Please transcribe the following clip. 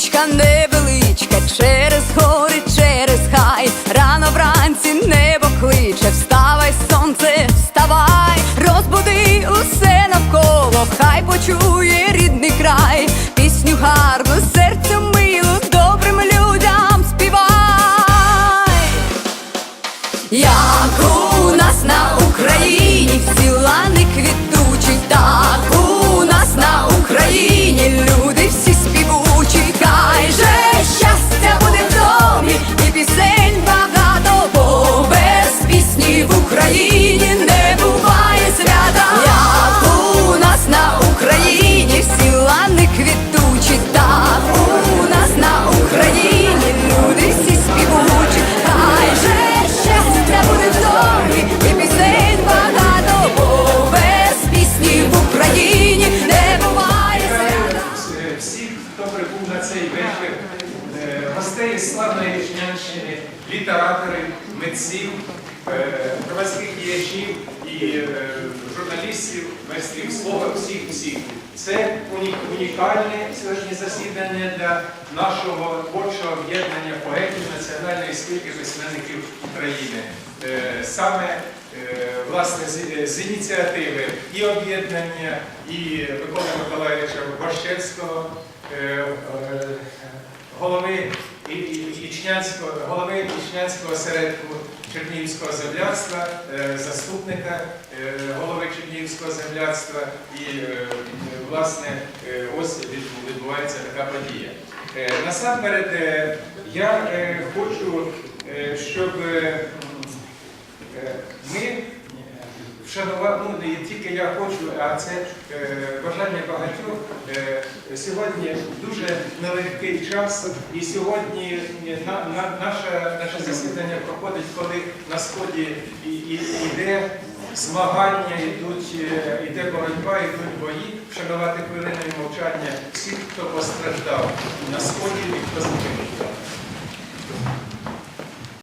Річка невеличка, через гори, через хай. Рано вранці небо кличе, вставай, сонце, вставай, розбуди усе навколо, хай почує рідний край, пісню гарну, серцю милу, добрим людям співай. Як у нас на Україні всіла не квіт. Е, гостей з славної Вишнянщини, літераторів, митців, е, громадських діячів і е, журналістів, майстрів слова, всіх всіх. Це унікальне сьогодні засідання для нашого творчого об'єднання поетів Національної спілки письменників України. Е, Саме власне з, ініціативи і об'єднання, і Миколи Миколаївича Борщевського, голови І- голови Ічнянського осередку Чернігівського земляцтва, е, заступника е, голови Чернігівського земляцтва і е, власне ось відбувається така подія. Насамперед я хочу, ну не тільки я хочу, а це е, бажання багатьох. Е, сьогодні дуже нелегкий час, і сьогодні на, на, наше, наше засідання проходить, коли на сході і, і, іде змагання, йдуть, е, іде боротьба, йдуть бої, вшанувати хвилиною мовчання всіх, хто постраждав на сході і хто загинув.